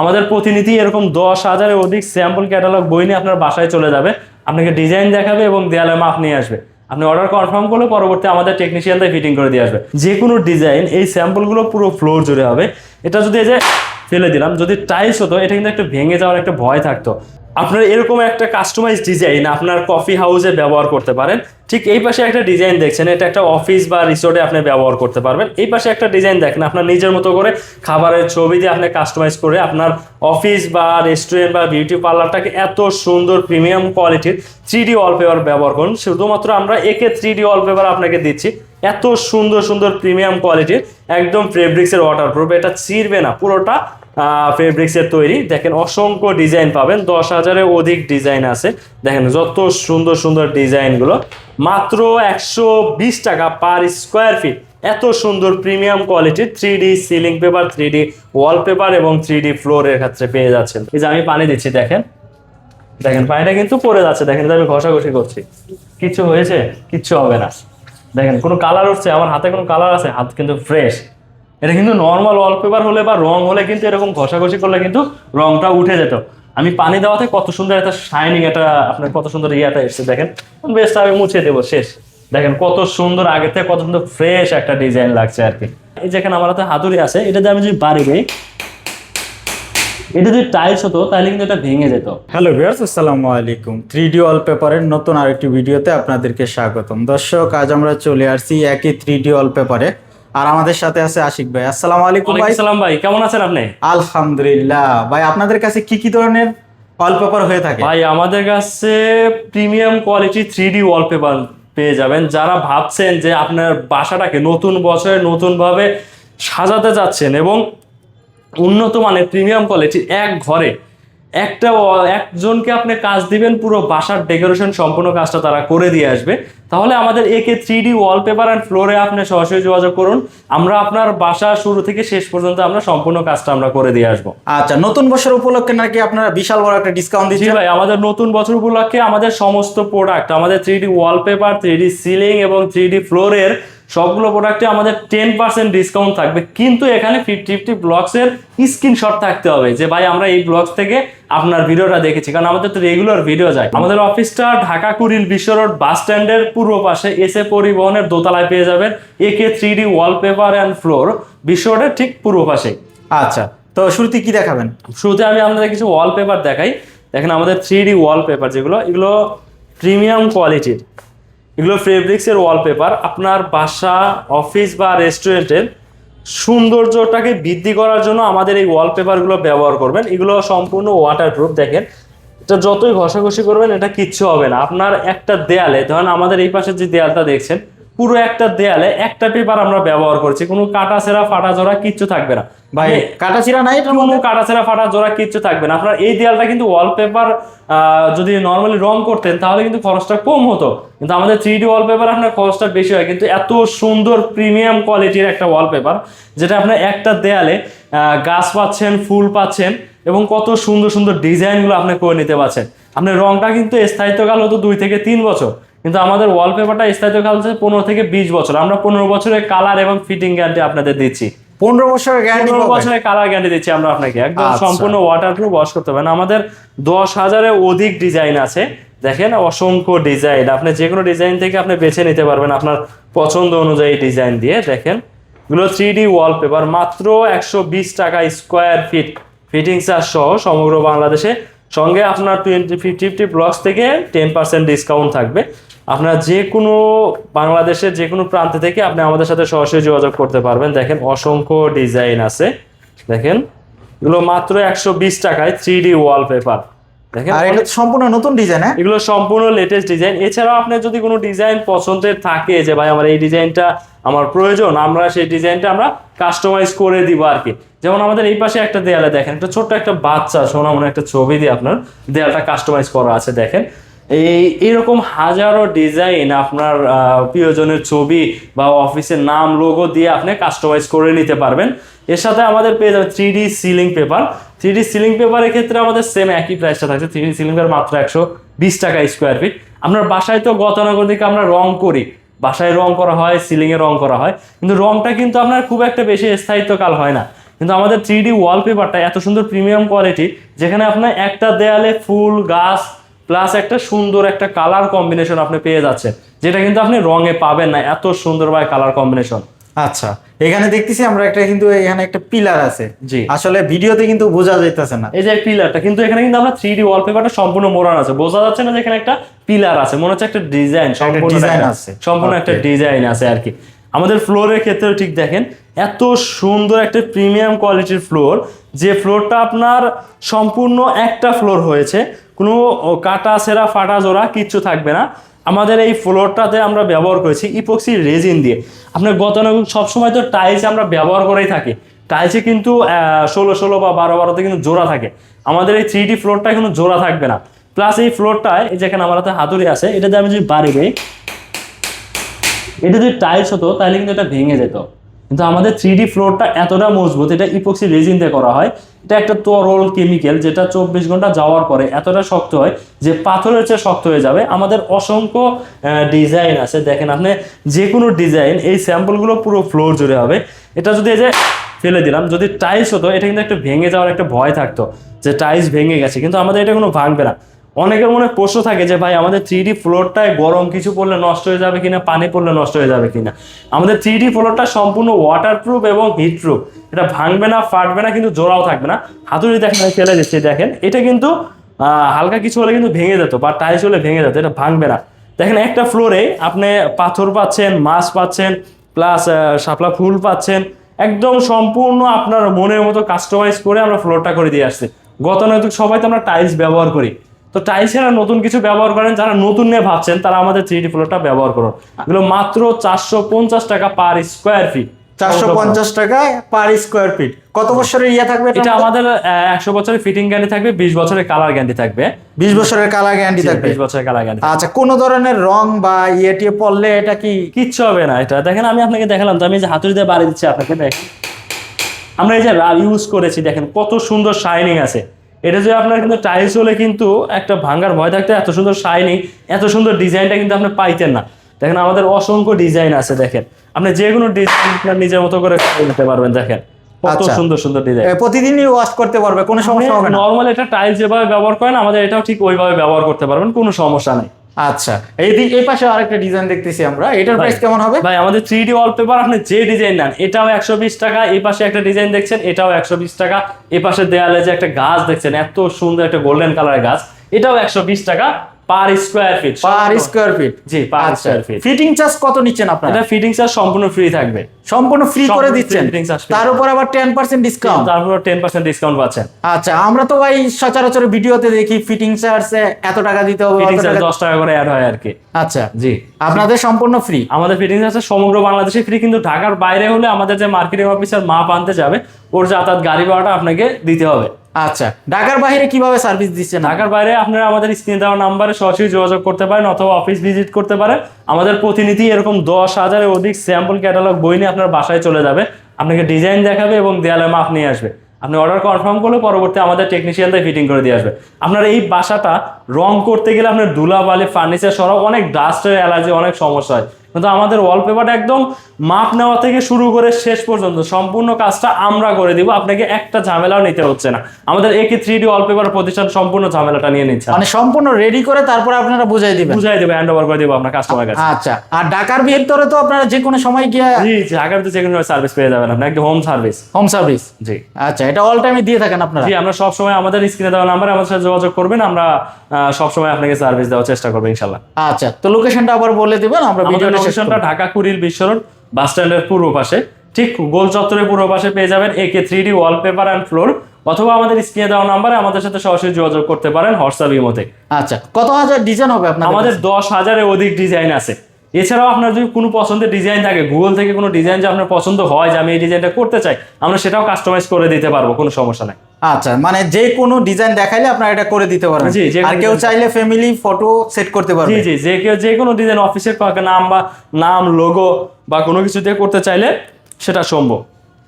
আমাদের প্রতিনিধি এরকম দশ হাজারের অধিক স্যাম্পল ক্যাটালগ বই নিয়ে আপনার বাসায় চলে যাবে। আপনাকে ডিজাইন দেখাবে এবং দেয়ালে মাপ নিয়ে আসবে। আপনি অর্ডার কনফার্ম করলে পরবর্তী আমাদের টেকনিশিয়ানদের ফিটিং করে দিয়ে আসবে। যে কোনো ডিজাইন এই স্যাম্পলগুলো পুরো ফ্লোর জুড়ে হবে। এটা যদি এই যে ফেলে দিলাম, যদি টাইলস হতো, এটা কিন্তু একটু ভেঙে যাওয়ার একটা ভয় থাকতো। আপনার এরকম একটা কাস্টমাইজ ডিজাইন আপনার কফি হাউসে ব্যবহার করতে পারেন। ঠিক এই পাশে একটা ডিজাইন দেখছেন, এটা একটা অফিস বা রিসোর্টে আপনি ব্যবহার করতে পারবেন। এই পাশে একটা ডিজাইন দেখেন, আপনার নিজের মতো করে খাবারের ছবি দিয়ে আপনি কাস্টমাইজ করে আপনার অফিস বা রেস্টুরেন্ট বা বিউটি পার্লারটাকে এত সুন্দর প্রিমিয়াম কোয়ালিটির থ্রি ডি ওয়ালপেপার ব্যবহার করুন। শুধুমাত্র আমরা একে থ্রি ডি ওয়ালপেপার আপনাকে দিচ্ছি। এত সুন্দর সুন্দর প্রিমিয়াম কোয়ালিটির একদম ফেব্রিক্সের ওয়াটারপ্রুফ এটা চিরবে না, পুরোটা ফেব্রিক্সের তৈরি। দেখেন অসংখ্য ডিজাইন পাবেন। দশ হাজারের অধিক ডিজাইন আছে। দেখেন যত সুন্দর সুন্দর ডিজাইনগুলো মাত্র একশো বিশ টাকা পার স্কোয়ার ফিট এত সুন্দর প্রিমিয়াম কোয়ালিটির three D ceiling paper three D wallpaper এবং থ্রি ডি ফ্লোরের ক্ষেত্রে পেয়ে যাচ্ছেন। এই যে আমি পানি দিচ্ছি, দেখেন। দেখেন, পানিটা কিন্তু পড়ে যাচ্ছে। দেখেন আমি ঘষাঘষি করছি। কিছু হয়েছে, কিচ্ছু হবে না। দেখেন, কোনো কালার উঠছে, আমার হাতে কোনো কালার আছে, হাত কিন্তু ফ্রেশ এটা কিন্তু নর্মাল ওয়ালপেপার হলে বা রং হলে কিন্তু এরকম ঘষাঘষি করলে কিন্তু রংটা উঠে যেত। আমি পানি দেওয়াতে কত সুন্দর একটা শাইনিং এটা আপনার কত সুন্দর ইয়াটা এসছে, দেখেন। বেস্ট আমি মুছে দেবো, শেষ। দেখেন কত সুন্দর আগে থেকে কত সুন্দর ফ্রেশ একটা ডিজাইন লাগছে আর কি। এই যেখানে আমার হাতে হাতুড়ি আছে, এটা যে আমি যদি বাড়ি দিই এটা যদি টাইলস হতো, তাহলে কিন্তু এটা ভেঙে যেত। হ্যালো ভিউয়ার্স আসসালামু আলাইকুম। থ্রি ডি পেপারের নতুন আরেকটি ভিডিওতে আপনাদেরকে স্বাগতম। দর্শক, আজ আমরা চলে আসছি একই থ্রি ডি পেপারে আর আমাদের সাথে আছে আশিক ভাই। আসসালামু আলাইকুম ভাই। ওয়ালাইকুম সালাম ভাই কেমন আছেন আপনি? আলহামদুলিল্লাহ। ভাই আপনাদের কাছে কি কি ধরনের পেপার হয়ে থাকে? ভাই আমাদের কাছে premium quality three D wallpaper পেয়ে যাবেন। যারা ভাবছেন যে আপনার বাসাটাকে নতুন বছরে নতুনভাবে সাজাতে যাচ্ছেন এবং উন্নত মানের প্রিমিয়াম কোয়ালিটি এক ঘরে একটা একজনকে আপনি কাজ দিবেন পুরো বাসার ডেকোরেশন সম্পূর্ণ কাজটা তারা করে দিয়ে আসবে। তাহলে আমাদের একে থ্রি ডি ওয়ালপেপার অ্যান্ড ফ্লোরে আপনি সরাসরি যোগাযোগ করুন। আমরা আপনার বাসা শুরু থেকে শেষ পর্যন্ত আমরা সম্পূর্ণ কাজটা আমরা করে দিয়ে আসব। আচ্ছা নতুন বছর উপলক্ষে নাকি আপনারা বিশাল বড় একটা ডিসকাউন্ট দিচ্ছেন? ভাই আমাদের নতুন বছর উপলক্ষে আমাদের সমস্ত প্রোডাক্ট আমাদের three D wallpaper three D ceiling এবং থ্রি ডি ফ্লোরের সবগুলো প্রোডাক্টে আমাদের টেন পার্সেন্ট ডিসকাউন্ট থাকবে। কিন্তু এখানে ফিফটি ফিফটি ব্লগসের স্ক্রিনশট থাকতে হবে যে ভাই আমরা এই ব্লগস থেকে আপনার ভিডিওটা দেখেছি কারণ আমাদের তো রেগুলার ভিডিও যায়। আমাদের অফিসটা ঢাকা কুড়িল বিশ্ব রোড বাস স্ট্যান্ডের পূর্ব পাশে এসে পরিবহনের দোতলায় পেয়ে যাবেন AK three D wallpaper and floor Biswa রোডের ঠিক পূর্ব পাশে। আচ্ছা তো শুরুতে কি দেখাবেন? শুরুতে আমি আপনাদের কিছু ওয়ালপেপার দেখাই। দেখেন আমাদের থ্রি ডি ওয়ালপেপার যেগুলো এগুলো প্রিমিয়াম কোয়ালিটির এগুলো ফেব্রিক্সের ওয়ালপেপার আপনার বাসা অফিস বা রেস্টুরেন্টের সৌন্দর্যটাকে বৃদ্ধি করার জন্য আমাদের এই ওয়ালপেপারগুলো ব্যবহার করবেন। এগুলো সম্পূর্ণ ওয়াটারপ্রুফ দেখেন। এটা যতই ঘষাঘষি করবেন, এটা কিচ্ছু হবে না। আপনার একটা দেয়ালে, ধরেন আমাদের এই পাশে যে দেয়ালটা দেখছেন পুরো একটা দেয়ালে একটা পেপার আমরা ব্যবহার করছি। কোনো কাটা ছেঁড়া ফাটা জোড়া কিচ্ছু থাকবে না। ভাই কাটাচিরা নাই এটার কোনো মধ্যে কাটাছেড়া ফাটা জোড়া কিচ্ছু থাকবে না। আপনার এই দেয়ালটা কিন্তু ওয়ালপেপার যদি নর্মালি রং করতেন তাহলে কিন্তু খরচটা কম হতো। কিন্তু আমাদের থ্রি ডি ওয়ালপেপার আপনার খরচটা বেশি হয়। কিন্তু এত সুন্দর প্রিমিয়াম কোয়ালিটির একটা ওয়ালপেপার যেটা আপনার একটা দেয়ালে গাছ পাচ্ছেন ফুল পাচ্ছেন এবং কত সুন্দর সুন্দর ডিজাইনগুলো আপনি করে নিতে পারছেন। আপনার রংটা কিন্তু স্থায়িত্বকাল হতো দুই থেকে তিন বছর। কিন্তু আমাদের ওয়ালপেপারটা স্থায়িত্বকাল হচ্ছে পনেরো থেকে বিশ বছর। আমরা পনেরো বছরের কালার এবং ফিটিং গ্যারান্টি আপনাদের দিচ্ছি। পনেরো বছরের গ্যারান্টি পনেরো বছরের কালার গ্যারান্টি দিচ্ছি আমরা আপনাকে। একদম আচ্ছা। সম্পূর্ণ ওয়াটারপ্রুফ ওয়াশ করতে পারেন। আমাদের দশ হাজারের অধিক ডিজাইন আছে। দেখেন অসংখ্য ডিজাইন আপনি যে কোনো ডিজাইন থেকে আপনি বেছে নিতে পারবেন আপনার পছন্দ অনুযায়ী ডিজাইন দিয়ে। দেখেন এগুলো থ্রি ডি ওয়ালপেপার মাত্র একশো বিশ টাকা স্কোয়ার ফিট ফিটিং চার্জ সহ সমগ্র বাংলাদেশে। সঙ্গে আপনার টোয়েন্টি ফিফটি ব্লকস থেকে টেন পার্সেন্ট ডিসকাউন্ট থাকবে। আপনার যে কোনো বাংলাদেশের যে কোনো প্রান্ত থেকে আপনি আমাদের সাথে সরাসরি যোগাযোগ করতে পারবেন। দেখেন অসংখ্য ডিজাইন আছে। দেখেন এগুলো মাত্র একশো বিশ টাকায় থ্রি ডি ওয়ালপেপার দেখেন আর এটা সম্পূর্ণ নতুন ডিজাইন হ্যাঁ? এগুলো সম্পূর্ণ লেটেস্ট ডিজাইন এছাড়াও আপনার যদি কোনো ডিজাইন পছন্দের থাকে যে ভাই আমার এই ডিজাইনটা আমার প্রয়োজন আমরা সেই ডিজাইনটা আমরা কাস্টমাইজ করে দিব আর কি। যেমন আমাদের এই পাশে একটা দেয়ালে দেখেন একটা ছোট্ট একটা বাচ্চা সোনা মনে একটা ছবি দিয়ে আপনার দেয়ালটা কাস্টমাইজ করা আছে দেখেন। এই এরকম হাজারো ডিজাইন আপনার প্রিয়জনের ছবি বা অফিসের নাম লোগো দিয়ে আপনি কাস্টমাইজ করে নিতে পারবেন। এর সাথে আমাদের পেয়ে যাবে three D ceiling paper three D ceiling পেপারের ক্ষেত্রে আমাদের সেম একই প্রাইসটা থাকছে। থ্রি ডি সিলিং পেপার মাত্র একশো বিশ টাকা স্কোয়ার ফিট আপনার বাসায় তো গতানুগর দিকে আমরা রং করি। বাসায় রং করা হয় সিলিংয়ে রং করা হয়। কিন্তু রংটা কিন্তু আপনার খুব একটা বেশি স্থায়িত্বকাল হয় না। কিন্তু আমাদের থ্রি ডি ওয়ালপেপারটা এত সুন্দর প্রিমিয়াম কোয়ালিটি যেখানে আপনার একটা দেয়ালে ফুল, গাছ প্লাস একটা সুন্দর একটা কালার কম্বিনেশন আপনি পেয়ে যাচ্ছেন যেটা কিন্তু আপনি রঙে পাবেন না এত সুন্দর ভাই কালার কম্বিনেশন আচ্ছা এখানে দেখতেছি আমরা একটা কিন্তু এখানে একটা পিলার আছে। জি। আসলে ভিডিওতে কিন্তু বোঝা যাইতেছে না। এই যে পিলারটা কিন্তু এখানে কিন্তু আমরা থ্রি ডি ওয়ালপেপারটা সম্পূর্ণ মোড়ান আছে। বোঝা যাচ্ছে না যে এখানে একটা পিলার আছে মনে হচ্ছে একটা ডিজাইন সম্পূর্ণ ডিজাইন আছে। সম্পূর্ণ একটা ডিজাইন আছে আর কি। আমাদের ফ্লোরের ক্ষেত্রেও ঠিক দেখেন এত সুন্দর একটা প্রিমিয়াম কোয়ালিটির ফ্লোর যে ফ্লোরটা আপনার সম্পূর্ণ একটা ফ্লোর হয়েছে। কোনো কাটা, সেরা, ফাটা, জোড়া কিচ্ছু থাকবে না। আমাদের এই ফ্লোরটাতে আমরা ব্যবহার করেছি ইপক্সি রেজিন দিয়ে। আপনার গতানুগ সবসময় তো টাইলস আমরা ব্যবহার করেই থাকি। টাইলসে কিন্তু ষোলো ষোলো বা বারো, বারোতে কিন্তু জোড়া থাকে। আমাদের এই থ্রি ডি ফ্লোরটা কিন্তু জোড়া থাকবে না। প্লাস এই ফ্লোরটায় যেখানে আমার হাতে হাতুড়ি আছে, এটাতে আমি যদি বাড়ি এটা যদি টাইলস হতো, তাহলে কিন্তু এটা ভেঙে যেত। কিন্তু আমাদের থ্রি ডি ফ্লোরটা এতটা মজবুত, এটা ইপক্সি রেজিন দিয়ে করা হয়। এটা একটা তরল কেমিক্যাল যেটা চব্বিশ ঘণ্টা যাওয়ার পরে এতটা শক্ত হয় যে পাথরের চেয়ে শক্ত হয়ে যাবে। আমাদের অসংখ্য ডিজাইন আছে। দেখেন আপনি যে কোনো ডিজাইন এই স্যাম্পলগুলো পুরো ফ্লোর জুড়ে হবে। এটা যদি এই যে ফেলে দিলাম, যদি টাইলস হতো, এটা কিন্তু একটা ভেঙে যাওয়ার একটা ভয় থাকতো যে টাইলস ভেঙে গেছে। কিন্তু আমাদের এটা কোনো ভাঙবে না। অনেকের মনে প্রশ্ন থাকে যে ভাই, আমাদের থ্রি ডি ফ্লোরটায় গরম কিছু পড়লে নষ্ট হয়ে যাবে কিনা, পানি পড়লে নষ্ট হয়ে যাবে কিনা? আমাদের থ্রি ডি ফ্লোরটা সম্পূর্ণ ওয়াটার প্রুফ এবং হিট প্রুফ এটা ভাঙবে না, ফাটবে না, কিন্তু জোড়াও থাকবে না। হাতুড়ি দেখেন ফেলে দিচ্ছি, দেখেন। এটা কিন্তু হালকা কিছু হলে কিন্তু ভেঙে যেত বা টাইলস হলে ভেঙে যেত, এটা ভাঙবে না। দেখেন একটা ফ্লোরে আপনি পাথর পাচ্ছেন, মাছ পাচ্ছেন প্লাস শাপলা ফুল পাচ্ছেন, একদম সম্পূর্ণ আপনার মনের মতো কাস্টমাইজ করে আমরা ফ্লোরটা করে দিয়ে আসছি। গতানুগতিক সবাই তো আমরা টাইলস ব্যবহার করি। তো টাইলস এরা নতুন কিছু ব্যবহার করেন যারা নতুন নিয়ে ভাবছেন তারা আমাদের থ্রি ডি ফ্লোরটা ব্যবহার করুন। এগুলো মাত্র চারশো পঞ্চাশ টাকা পার স্কোয়ার ফিট চারশো পঞ্চাশ টাকা পার স্কোয়ার ফিট কত বছরের ইয়ে থাকবে এটা আমাদের একশো বছরের ফিটিং গ্যারান্টি থাকবে বিশ বছরের কালার গ্যারান্টি থাকবে। বিশ বছরের কালার গ্যারান্টি থাকবে। বিশ বছরের কালার গ্যারান্টি আচ্ছা কোন ধরনের রং বা ইয়ে টিয়ে পড়লে এটা কি? কিচ্ছু হবে না এটা। দেখেন আমি আপনাকে দেখালাম তো আমি যে হাতুড়ি দিয়ে বাড়ি দিচ্ছি আপনাকে দেখেন। আমরা এই যে ইউজ করেছি দেখেন কত সুন্দর শাইনিং আছে। এটা যে আপনার কিন্তু টাইলস হলে কিন্তু একটা ভাঙ্গার ভয় থাকতে এত সুন্দর সাইনি এত সুন্দর ডিজাইনটা কিন্তু আপনি পাইতেন না। দেখেন আমাদের অসংখ্য ডিজাইন আছে দেখেন। আপনি যে কোনো ডিজাইন আপনার নিজের মতো করে নিতে পারবেন দেখেন। কত আচ্ছা। সুন্দর সুন্দর ডিজাইন প্রতিদিনই ওয়াশ করতে পারবে কোনো সমস্যা হবে না। নর্মাল এটা টাইলস যেভাবে ব্যবহার করেন আমাদের এটাও ঠিক ওইভাবে ব্যবহার করতে পারবেন কোনো সমস্যা নাই। আচ্ছা এই দিক এই পাশে আরেকটা ডিজাইন দেখতেছি আমরা। এটার প্রাইস কেমন হবে? ভাই আমাদের থ্রি ডি ওয়ালপেপার আপনি যে ডিজাইন নেন এটাও একশো বিশ টাকা এই পাশে একটা ডিজাইন দেখছেন এটাও একশো বিশ টাকা। এ পাশে দেয়ালে যে একটা গাছ দেখছেন এত সুন্দর একটা গোল্ডেন কালারের গাছ এটাও একশো বিশ টাকা। Per square feet per square feet জি per square feet fitting charge কত নিচ্ছেন আপনারা? এটা ফিটিং চার্জ সম্পূর্ণ ফ্রি থাকবে। সম্পূর্ণ ফ্রি করে দিচ্ছেন। তার উপর আবার টেন পার্সেন্ট ডিসকাউন্ট তারপর টেন পার্সেন্ট ডিসকাউন্ট পাচ্ছেন। আচ্ছা আমরা তো ভাই সচরাচর ভিডিওতে দেখি ফিটিং চার্জ এত টাকা দিতে হবে ফিটিং চার্জ টাকা- দশ টাকা করে অ্যাড হয় আর কি। আচ্ছা জি। আপনাদের সম্পূর্ণ ফ্রি আমাদের ফিটিং আছে সমগ্র বাংলাদেশে ফ্রি কিন্তু ঢাকার বাইরে হলে আমাদের যে মার্কেটিং অফিসার মাপ আনতে যাবে ওর যাতায়াত গাড়ি ভাড়াটা আপনাকে দিতে হবে। আচ্ছা ঢাকার বাইরে কীভাবে সার্ভিস দিচ্ছেন ঢাকার বাইরে আপনারা আমাদের স্ক্রিনে দেওয়া নাম্বারে সরাসরি যোগাযোগ করতে পারেন অথবা অফিস ভিজিট করতে পারেন। আমাদের প্রতিনিধি এরকম দশ হাজারের অধিক স্যাম্পল ক্যাটালগ বই নিয়ে আপনার বাসায় চলে যাবে। আপনাকে ডিজাইন দেখাবে এবং দেয়ালে মাপ নিয়ে আসবে। আপনি অর্ডার কনফার্ম করলে পরবর্তী আমাদের টেকনিশিয়ানদের ফিটিং করে দিয়ে আসবে। আপনার এই বাসাটা রং করতে গেলে আপনার ধুলাবালি ফার্নিচার সহ অনেক ডাস্টের অ্যালার্জি অনেক সমস্যা হয়। কিন্তু আমাদের ওয়ালপেপারটা একদম মাপ নেওয়া থেকে শুরু করে শেষ পর্যন্ত সম্পূর্ণ কাজটা আমরা করে দিব। আপনাকে একটা ঝামেলাও নিতে হচ্ছে না। আমাদের একে থ্রি ডি ওয়ালপেপার প্রতিষ্ঠান সম্পূর্ণ ঝামেলাটা নিয়ে নিচ্ছে। মানে সম্পূর্ণ রেডি করে তারপর আপনারা বুঝাই দিবেন। বুঝাই দেবে হ্যান্ড ওভার করে দেবো আপনার কাস্টমার কাছে। আচ্ছা আর ঢাকার ভিতরে তো আপনারা যে কোনো সময় গিয়ে জি জি আগামী যে কোনো সার্ভিস পেয়ে যাবেন আপনি একদম হোম সার্ভিস হোম সার্ভিস জি। আচ্ছা এটা অল টাইমে দিয়ে থাকেন আপনারা? জি আমরা সবসময় আমাদের স্ক্রিনে দেওয়া নাম্বারে আমাদের সাথে যোগাযোগ করবেন আমরা আহ, সবসময় আপনাকে সার্ভিস দেওয়ার চেষ্টা করব ইনশাল্লাহ আচ্ছা তো লোকেশনটা আবার বলে দিবেন আমরা শেষ লোকেশনটা ঢাকা কুড়িল বিশ্ব রোড বাস স্ট্যান্ডের পূর্ব পাশে। ঠিক গোল চত্বরের পূর্ব পাশে পেয়ে যাবেন AK three D wallpaper and floor অথবা আমাদের স্ক্রিনে দেওয়া নাম্বারে আমাদের সাথে সরাসরি যোগাযোগ করতে পারেন হোয়াটসঅ্যাপ ইমোতে। আচ্ছা কত হাজার ডিজাইন হবে আপনাদের আমাদের দশ হাজারের অধিক ডিজাইন আছে। এছাড়াও আপনার যদি কোনো পছন্দের ডিজাইন থাকে গুগল থেকে কোনো ডিজাইন যে আপনার পছন্দ হয় যে আমি এই ডিজাইনটা করতে চাই আমরা সেটাও কাস্টমাইজ করে দিতে পারব কোনো সমস্যা নাই। আচ্ছা মানে যে কোনো ডিজাইন দেখাইলে আপনারা এটা করে দিতে পারবেন। জি, আর কেউ চাইলে ফ্যামিলি ফটো সেট করতে জি পারবে। জি যে কেউ যে কোনো ডিজাইন অফিসের নাম বা নাম লোগো বা কোনো কিছু দিয়ে করতে চাইলে সেটা সম্ভব।